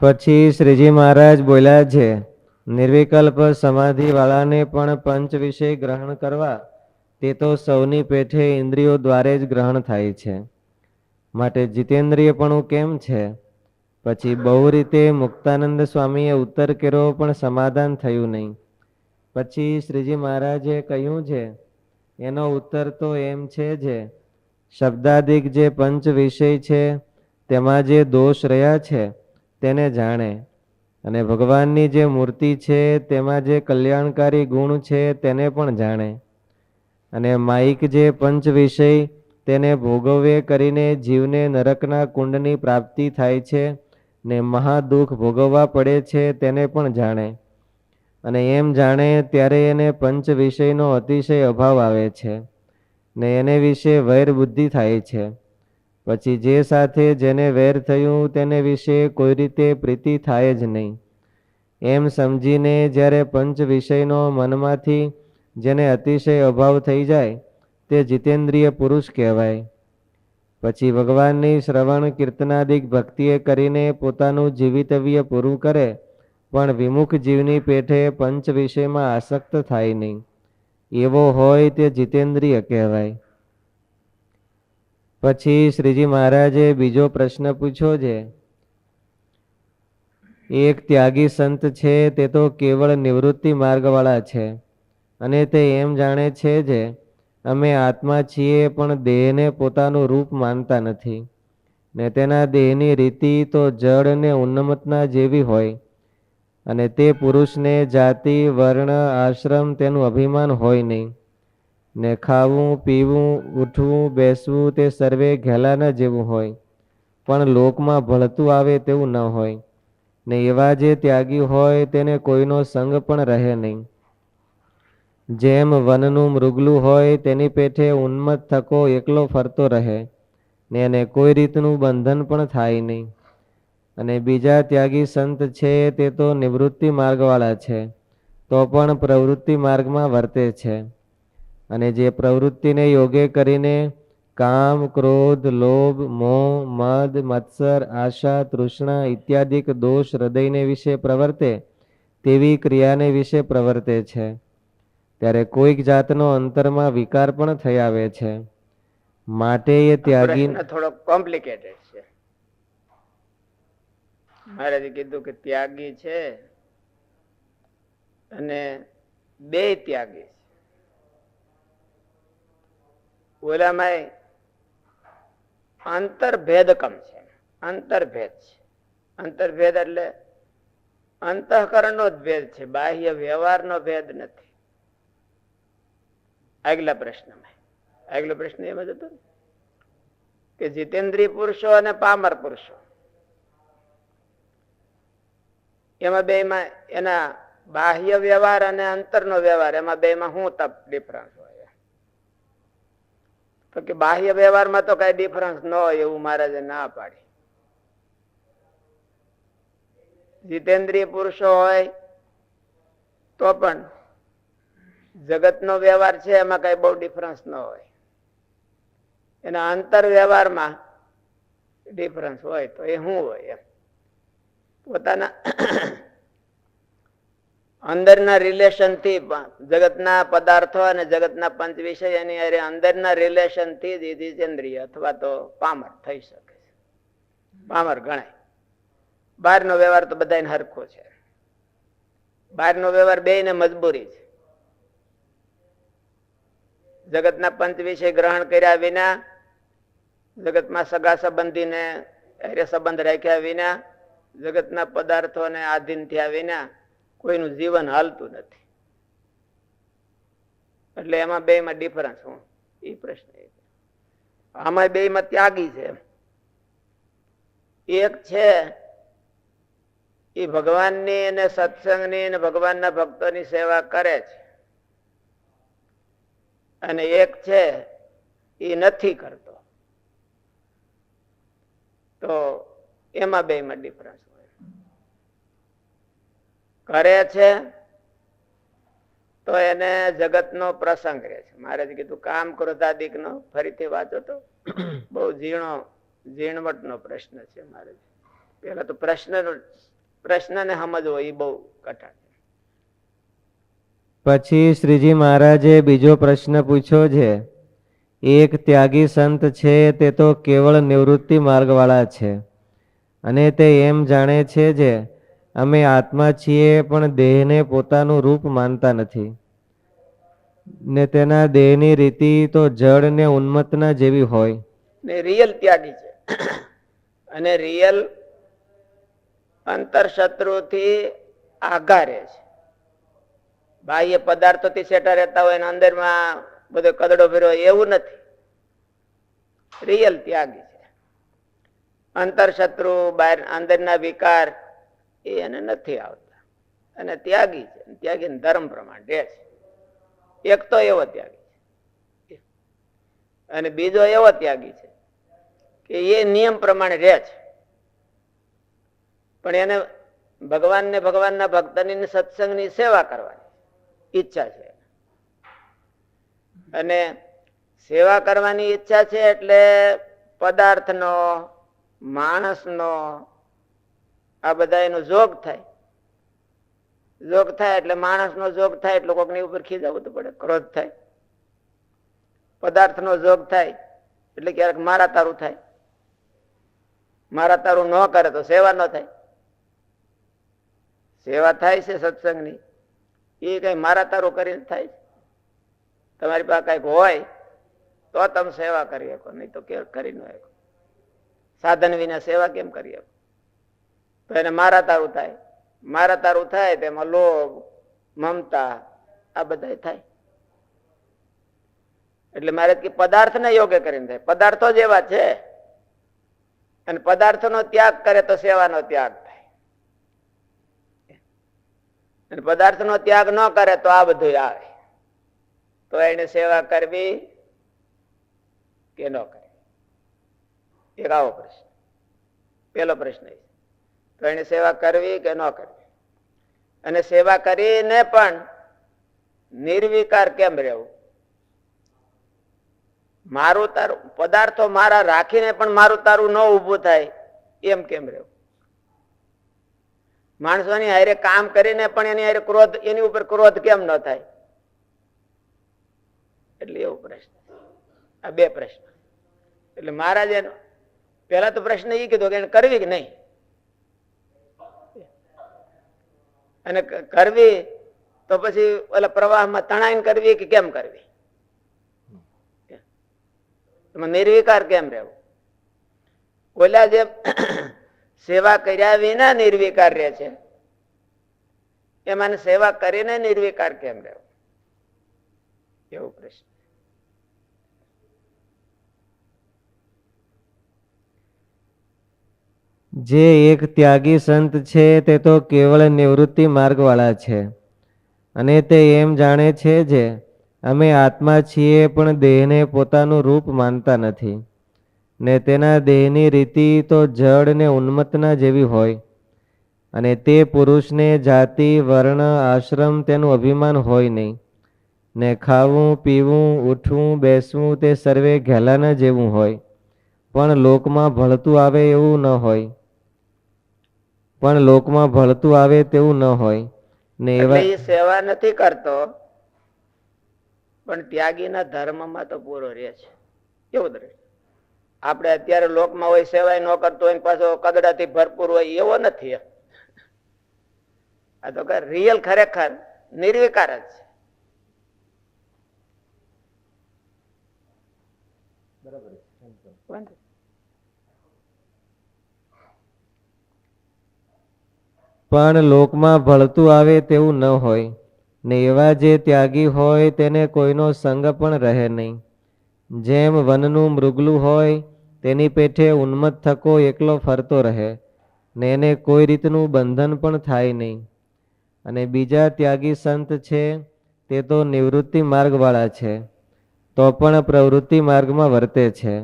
પછી શ્રીજી મહારાજ બોલ્યા છે, નિર્વિકલ્પ સમાધિવાળાને પણ પંચ વિષય ગ્રહણ કરવા, તે તો સૌની પેઠે ઇન્દ્રિયો દ્વારે જ ગ્રહણ થાય છે. માટે જીતેન્દ્રિયપણું કેમ છે? પછી, બહુ રીતે મુક્તાનંદ સ્વામીએ ઉત્તર કર્યો, પણ સમાધાન થયું નહીં. પછી શ્રીજી મહારાજે કહ્યું છે, એનો ઉત્તર તો એમ છે જે, શબ્દાદિક જે પંચ વિષય છે, તેમાં જે દોષ રહ્યા છે તેને જાણે. અને ભગવાનની જે મૂર્તિ છે, તેમાં જે કલ્યાણકારી ગુણ છે, તેને પણ જાણે. અને માઇક જે પંચ વિષય તેને ભોગવે કરીને જીવને નરકના કુંડની પ્રાપ્તિ થાય છે ને મહાદુઃખ ભોગવવા પડે છે, તેને પણ જાણે. અને એમ જાણે ત્યારે એને પંચ વિષયનો અતિશય અભાવ આવે છે ને એને વિશે વૈર બુદ્ધિ થાય છે. પછી જે સાથે જેને વેર થયું તેને વિશે કોઈ રીતે પ્રીતિ થાય જ નહીં. એમ સમજીને જ્યારે પંચ વિષયનો મનમાંથી જેને અતિશય અભાવ થઈ જાય, તે જીતેન્દ્રિય પુરુષ કહેવાય. પછી ભગવાનની શ્રવણ કીર્તનાદિક ભક્તિએ કરીને પોતાનું જીવિતવ્ય પૂરું કરે, પણ વિમુખ જીવની પેઠે પંચ વિષયમાં આસક્ત થાય નહીં. એવો હોય તે જીતેન્દ્રિય કહેવાય. પછી શ્રીજી મહારાજે બીજો પ્રશ્ન પૂછ્યો છે. એક ત્યાગી સંત છે, તે તો કેવળ નિવૃત્તિ માર્ગવાળા છે. અને તે એમ જાણે છે જે, અમે આત્મા છીએ, પણ દેહને પોતાનું રૂપ માનતા નથી. ને તેના દેહની રીતિ તો જળ ને ઉન્નમતના જેવી હોય. અને તે પુરુષને જાતિ, વર્ણ, આશ્રમ તેનું અભિમાન હોય નહીં. ને ખાવું, પીવું, ઉઠવું, બેસવું તે સર્વે ઘેલાના જેવું હોય. પણ લોકમાં ભળતું આવે તેવું ન હોય. ને એવા જે ત્યાગી હોય તેને કોઈનો સંગ પણ રહે નહીં. જેમ વનનું મૃગલું હોય તેની પેઠે ઉન્મત થકો એકલો ફરતો રહે. ને એને કોઈ રીતનું બંધન પણ થાય નહીં. અને બીજા ત્યાગી સંત છે તે તો નિવૃત્તિ માર્ગવાળા છે. તો પણ પ્રવૃત્તિ માર્ગમાં વર્તે છે. અને જે પ્રવૃત્તિને યોગે કરીને કામ ક્રોધ લોભ મોહ મદ મત્સર આશા તૃષ્ણા ઇત્યાદિક દોષ હૃદયને વિશે પ્રવર્તે તેવી ક્રિયાને વિશે પ્રવર્તે છે. ત્યારે કોઈક જાતનો અંતરમાં વિકાર પણ થઈ આવે છે. માટે એ ત્યાગી થોડો કોમ્પ્લિકેટેડ છે. મહારાજે કીધું કે ત્યાગી છે અને બે ત્યાગી છે. ઓલામાં અંતરભેદકમ છે. અંતરભેદ છે. અંતરભેદ એટલે અંતઃકરણનો જ ભેદ છે. બાહ્ય વ્યવહારનો ભેદ નથી. આગલા પ્રશ્નમાં. આગલો પ્રશ્ન એમ જ હતો કે જીતેન્દ્રિય પુરુષો અને પામર પુરુષો. એમાં બે એના બાહ્ય વ્યવહાર અને અંતરનો વ્યવહાર, એમાં બે માં શું તપ, ડિફરન્સ હોય? તો કે બાહ્ય વ્યવહારમાં તો કઈ ડિફરન્સ ન હોય એવું મહારાજે ના પાડી. જીતેન્દ્રિય પુરુષો હોય તો પણ જગતનો વ્યવહાર છે, એમાં કઈ બહુ ડિફરન્સ ન હોય. એના અંતર વ્યવહારમાં ડિફરન્સ હોય તો એ શું હોય એમ? પોતાના અંદરના રિલેશનથી જગતના પદાર્થો અને જગતના પંચ વિષય એની અરે અંદરના રિલેશનથી જ જીતેન્દ્રિય અથવા તો પામર થઈ શકે છે. પામર ગણાય. બહારનો વ્યવહાર તો બધાને હરખો છે. બહારનો વ્યવહાર બે ને મજબૂરી છે. જગતના પંચ વિષય ગ્રહણ કર્યા વિના, જગતમાં સગા સંબંધીને અરે સંબંધ રાખ્યા વિના, જગતના પદાર્થોને આધીન થયા વિના કોઈનું જીવન હાલતું નથી. એટલે એમાં બે માં ડિફરન્સ હું એ પ્રશ્ન આમાં બે માં ત્યાગી છે એક છે એ ભગવાનની અને સત્સંગની અને ભગવાનના ભક્તોની સેવા કરે છે. અને એક છે એ નથી કરતો. તો એમાં બે માં ડિફરન્સ કરે છે તો એને જગતનો પ્રસંગ રહે છે. મારે કીધું કામ ક્રોધાદિક નો ફરીથી વાંચો તો બહુ ઝીણો ઝીણવટનો પ્રશ્ન છે મારે પેલા તો પ્રશ્ન પ્રશ્નને સમજવો એ બહુ કઠણ પછી શ્રીજી મહારાજે બીજો પ્રશ્ન પૂછ્યો છે એક ત્યાગી સંત છે તે તો કેવળ નિવૃત્તિ માર્ગવાળા છે. અને તે એમ જાણે છે જે અમે આત્મા છીએ, પણ દેહને પોતાનું રૂપ માનતા નથી. ને તેના દેહની રીતિ તો જળ ને ઉન્મત્તના જેવી હોય. ને રિયલ ત્યાગી છે. અને રિયલ અંતરશત્રુથી આઘારે છે. બાહ્ય પદાર્થોથી સેટા રહેતા હોય અને અંદરમાં બધો કદડો ફેરવો એવું નથી. રિયલ ત્યાગી છે. અંતરશત્રુ બહાર અંદરના વિકાર એ એને નથી આવતા. અને ત્યાગી છે. ત્યાગી ધર્મ પ્રમાણે રહે છે. એક તો એવો ત્યાગી છે. અને બીજો એવો ત્યાગી છે કે એ નિયમ પ્રમાણે રહે છે. પણ એને ભગવાન ને ભગવાનના ભક્તની સત્સંગની સેવા કરવાની ઈચ્છા છે. અને સેવા કરવાની ઈચ્છા છે એટલે પદાર્થનો, માણસનો આ બધા એનો જોગ થાય. જોગ થાય એટલે માણસનો જોગ થાય એટલે કોકની ઉપર ખીજાવું તો પડે, ક્રોધ થાય. પદાર્થનો જોગ થાય એટલે ક્યારેક મારા તારું થાય. મારા તારું ન કરે તો સેવા ન થાય. સેવા થાય છે સત્સંગની. એ કઈ મારા તારું કરીને થાય તમારી પાસે કંઈક હોય તો તમે સેવા કરી શકો, નહીં તો કરી ન સાધન વિના સેવા કેમ કરી શકો? તો એને મારા તારું થાય. મારા તારું થાય તેમાં લોભ, મમતા, આ બધા થાય. એટલે મારે કે પદાર્થને યોગ્ય કરીને થાય. પદાર્થો જ એવા છે. અને પદાર્થનો ત્યાગ કરે તો સેવાનો ત્યાગ થાય. અને પદાર્થનો ત્યાગ ન કરે તો આ બધું આવે. તો એને સેવા કરવી કે ન કરવી? એક આવો પ્રશ્ન. પેલો પ્રશ્ન એ તો એને સેવા કરવી કે ન કરવી? અને સેવા કરીને પણ નિર્વિકાર કેમ રહેવું? મારું તારું, પદાર્થો મારા રાખીને પણ મારું તારું ન ઊભું થાય, એમ કેમ રહેવું? માણસોની હારે કામ કરીને પણ એની હારે ક્રોધ, એની ઉપર ક્રોધ કેમ ન થાય? એટલે એવો પ્રશ્ન. આ બે પ્રશ્ન. એટલે મહારાજે પેલા તો પ્રશ્ન એ કીધો કે એને કરવી કે નહીં? અને કરવી, તો પછી ઓલા પ્રવાહમાં તણાઈને કરવી કે કેમ કરવી? નિર્વિકાર કેમ રહેવું? ઓલા જે સેવા કર્યા વિના નિર્વિકાર રહે છે, એમાં સેવા કરીને નિર્વિકાર કેમ રહેવું? એવો પ્રશ્ન. જે એક ત્યાગી સંત છે, તે તો કેવળ નિવૃત્તિ માર્ગવાળા છે. અને તે એમ જાણે છે જે, અમે આત્મા છીએ, પણ દેહને પોતાનું રૂપ માનતા નથી. ને તેના દેહની રીતિ તો જડ ને ઉન્મત્તના જેવી હોય. અને તે પુરુષને જાતિ, વર્ણ, આશ્રમ તેનું અભિમાન હોય નહીં. ને ખાવું, પીવું, ઉઠવું, બેસવું તે સર્વે ઘેલાના જેવું હોય. પણ લોકમાં ભળતું આવે એવું ન હોય. પણ લોકમાં ભળતું આવે તેવું ન હોય. ને એવા એ સેવા નથી કરતો પણ ત્યાગીના ધર્મમાં તો પૂરો રહે છે. કેવું દ્રષ્ટિ આપણે અત્યારે લોકમાં હોય સેવાય ન કરતો હોય પાછો કદડાથી ભરપૂર હોય એવો નથી. આ તો રિયલ ખરેખર નિર્વિકાર જ છે. પણ લોકમાં ભળતું આવે તેવું ન હોય. ને એવા જે ત્યાગી હોય તેને કોઈનો સંગ પણ રહે નહીં. જેમ વનનું મૃગલું હોય, તેની પેઠે ઉન્મત્ત થકો એકલો ફરતો રહે, ને એને કોઈ રીતનું બંધન પણ થાય નહીં. અને બીજા ત્યાગી સંત છે, તે તો નિવૃત્તિ માર્ગવાળા છે, તો પણ પ્રવૃત્તિ માર્ગમાં વર્તે છે.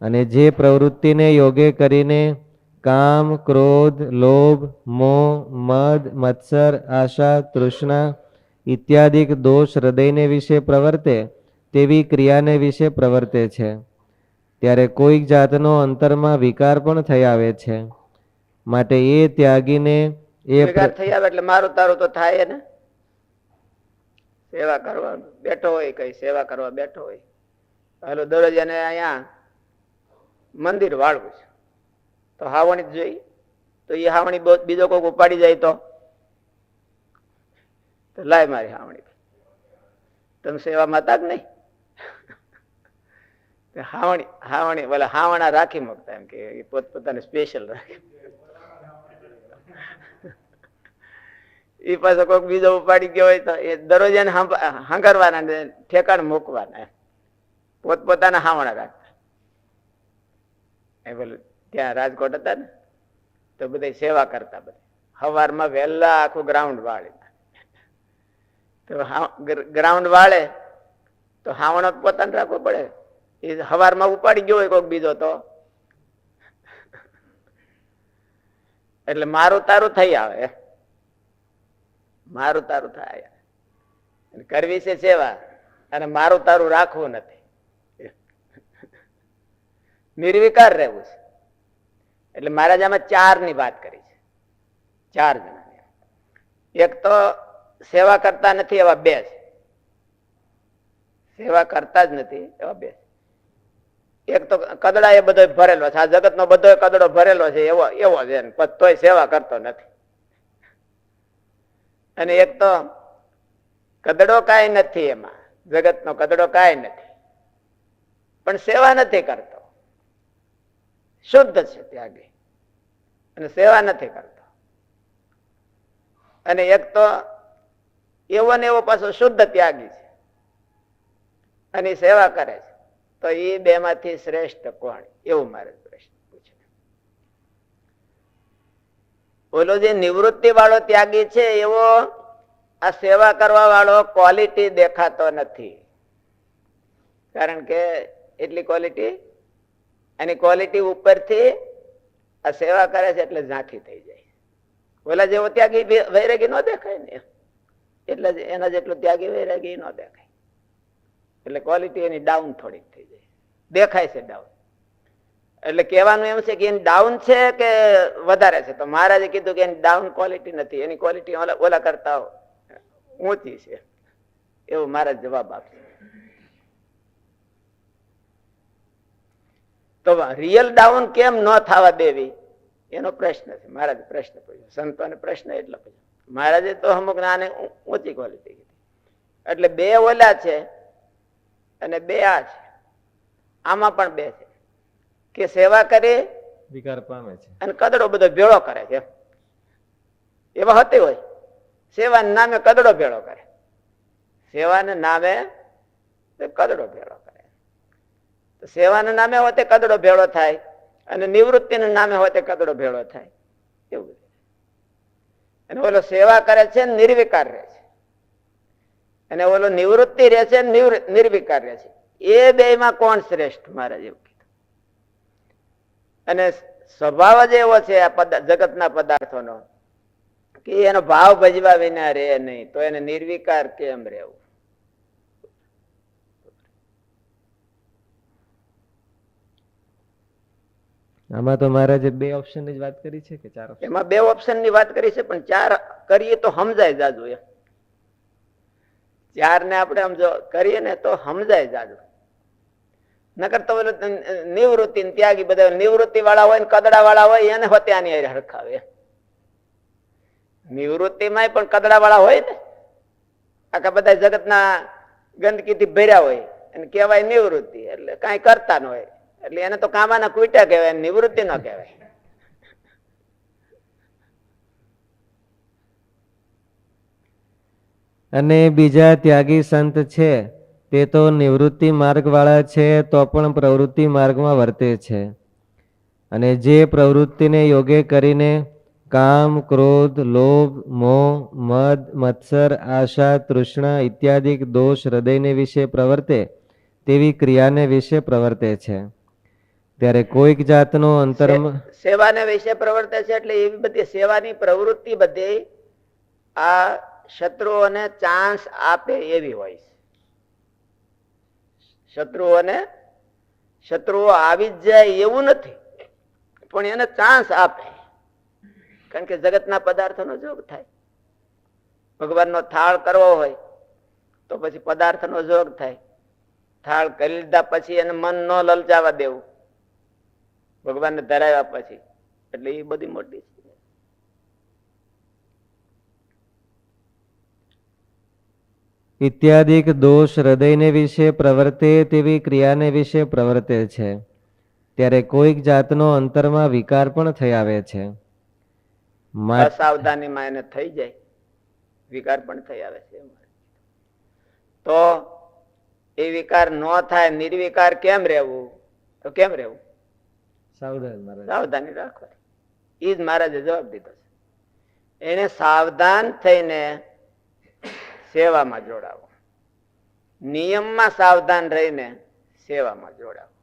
અને જે પ્રવૃત્તિને યોગે કરીને કામ ક્રોધ લોભ મોહ મદ મત્સર આશા તૃષ્ણા ઇત્યાદિક દોષ હૃદયને વિશે પ્રવર્તે તેવી ક્રિયાને વિશે પ્રવર્તે છે. ત્યારે કોઈક જાતનો અંતરમાં વિકાર પણ થઈ આવે છે. માટે એ ત્યાગીને એ ભેગા થઈ આવે એટલે મારું તારું તો થાય ને. સેવા કરવા બેઠો હોય કઈ સેવા કરવા બેઠો હોય. હાલો દરરોજ એને અહીંયા મંદિર વાળવું છે. તો હાવણી જોઈ. તો એ હાવણી બીજો કોઈક ઉપાડી જાય તો? લાય મારી હાવણી. તમે સેવામાં હતા જ નહીં? હાવણી હાવણી બોલે હાવણા રાખી મૂકતા એમ કે પોતપોતાને સ્પેશિયલ રાખે. એ પાછો કોઈક બીજો ઉપાડી ગયો હોય તો એ દરરોજ એને હાંકરવાના ને ઠેકાણ મૂકવાના. પોતપોતાના હાવણા રાખતા. એ પેલું ત્યાં રાજકોટ હતા ને, તો બધા સેવા કરતા બધા સવારમાં વહેલા આખું ગ્રાઉન્ડ વાળી. તો ગ્રાઉન્ડ વાળે, તો હાવણો પોતાને રાખવો પડે. એ સવારમાં ઉપાડી ગયો હોય કોઈક બીજો તો. એટલે મારું તારું થઈ આવે. મારું તારું થાય. કરવી છે સેવા, અને મારું તારું રાખવું નથી. નિર્વિકાર રહેવું છે. એટલે મહારાજ આમાં ચારની વાત કરી છે. ચાર જણાની. એક તો સેવા કરતા નથી એવા બે છે. સેવા કરતા જ નથી એવા બે એક તો કદડા એ બધો ભરેલો છે. આ જગત નો બધો કદડો ભરેલો છે, એવો એવો છે. તોય સેવા કરતો નથી. અને એક તો કદડો કાંઈ નથી એમાં. જગતનો કદડો કાંઈ નથી. પણ સેવા નથી કરતો. શુદ્ધ છે ત્યાગી. અને સેવા નથી કરતો. અને એક તો એવો ને એવો પાછો શુદ્ધ ત્યાગી છે. અને સેવા કરે છે. તો એ બે માંથી શ્રેષ્ઠ કોણ? એવું મારે પ્રશ્ન પૂછે. ઓલો જે નિવૃત્તિ વાળો ત્યાગી છે, એવો આ સેવા કરવા વાળો ક્વોલિટી દેખાતો નથી. કારણ કે એટલી ક્વોલિટી એની ક્વોલિટી ઉપરથી આ સેવા કરે છે એટલે ઝાંખી થઈ જાય. ઓલા જેવો ત્યાગી વૈરાગી ન દેખાય ને. એટલે એના જેટલું ત્યાગી વૈરાગી ન દેખાય. એટલે ક્વોલિટી એની ડાઉન થોડીક થઈ જાય. દેખાય છે ડાઉન એટલે કહેવાનું એમ છે કે એની ડાઉન છે કે વધારે છે? તો મહારાજે કીધું કે એની ડાઉન ક્વોલિટી નથી. એની ક્વોલિટી ઓલા કરતા ઊંચી છે. એવો મહારાજ જવાબ આપશે. તો રિયલ ડાઉન કેમ ન થવા દેવી? એનો પ્રશ્ન છે. મહારાજ પ્રશ્ન પૂછ્યો. સંતોને પ્રશ્ન એટલો પૂછ્યો. મહારાજે તો અમુક નાને ઊંચી ક્વોલિટી કીધી. એટલે બે ઓલા છે અને બે આ છે. આમાં પણ બે છે. કે સેવા કરે વિકાર પામે છે. અને કદડો બધો ભેળો કરે છે. એવા હતી હોય. સેવા નામે કદડો ભેળો કરે. સેવાને નામે કદડો ભેળો કરે. સેવાના નામે હોય તે કદડો ભેળો થાય અને નિવૃત્તિના નામે હોય તે કદડો ભેળો થાય. એવું અને ઓલો સેવા કરે છે નિર્વિકાર રહે છે. અને ઓલો નિવૃત્તિ રહે છે નિર્વિકાર રહે છે. એ બે માં કોણ શ્રેષ્ઠ મહારાજ એવું કીધું. અને સ્વભાવ જ એવો છે આ જગતના પદાર્થોનો, કે એનો ભાવ ભજવા વિના રહે નહીં, તો એને નિર્વિકાર કેમ રહેવું? આમાં તો મહારાજે બે ઓપ્શનની વાત કરી છે કે ચાર એમાં બે ઓપ્શનની વાત કરી છે, પણ ચાર કરીએ તો સમજાય જાજુ એમ. ચાર ને આપણે આમ જો કરીએ ને તો સમજાય જાજુ. નકર તો નિવૃત્તિ ત્યાગી બધા નિવૃત્તિ વાળા હોય ને કદડા વાળા હોય, એને હોતે આની હારે હરખાવે નિવૃત્તિમાં પણ કદડા વાળા હોય ને, આખા બધા જગતના ગંદકીથી ભર્યા હોય અને કહેવાય નિવૃત્તિ, એટલે કાંઈ કરતા ન હોય. એટલે એને તો કામાના કુટા કહેવાય નિવૃત્તિ ન કહેવાય. અને બીજા ત્યાગી સંત છે, તે તો નિવૃત્તિ માર્ગ વાળા છે, તો પણ પ્રવૃત્તિ માર્ગમાં વર્તે છે. અને જે પ્રવૃત્તિને યોગે કરીને કામ, ક્રોધ, લોભ, મોહ, મદ, મત્સર, આશા, તૃષ્ણા ઇત્યાદિક દોષ હૃદયને વિશે પ્રવર્તે, તેવી ક્રિયાને વિશે પ્રવર્તે છે. ત્યારે કોઈક જાતનો અંતર્મ સે- સેવાને વિશે પ્રવર્તે છે એટલે એવી બધી સેવાની પ્રવૃત્તિ બધી આ શત્રુઓને ચાન્સ આપે એવી હોય છે. શત્રુઓને શત્રુઓ આવી જ જાય એવું નથી પણ એને ચાન્સ આપે. કારણ કે જગતના પદાર્થનો જોગ થાય. ભગવાનનો થાળ કરવો હોય તો પછી પદાર્થનો જોગ થાય. થાળ કરી લીધા પછી એને મન ન લલચાવા દેવું. ભગવાનને ધરાવ્યા પછી. એટલે એ બધી મોટી છે. ઇત્યાદિક દોષ હૃદયને વિશે પ્રવર્તે તેવી ક્રિયાને વિશે પ્રવર્તે છે. ત્યારે કોઈક જાતનો અંતરમાં વિકાર પણ થઈ આવે છે. અસાવધાનીમાં એને થઈ જાય. વિકાર પણ થઈ આવે છે. તો એ વિકાર ન થાય નિર્વિકાર કેમ રહેવું? તો કેમ રહેવું? સાવધાની રાખવાની એ જ મહારાજે જવાબ દીધો છે. એને સાવધાન થઈને સેવામાં જોડાવો. નિયમમાં સાવધાન રહીને સેવામાં જોડાવો.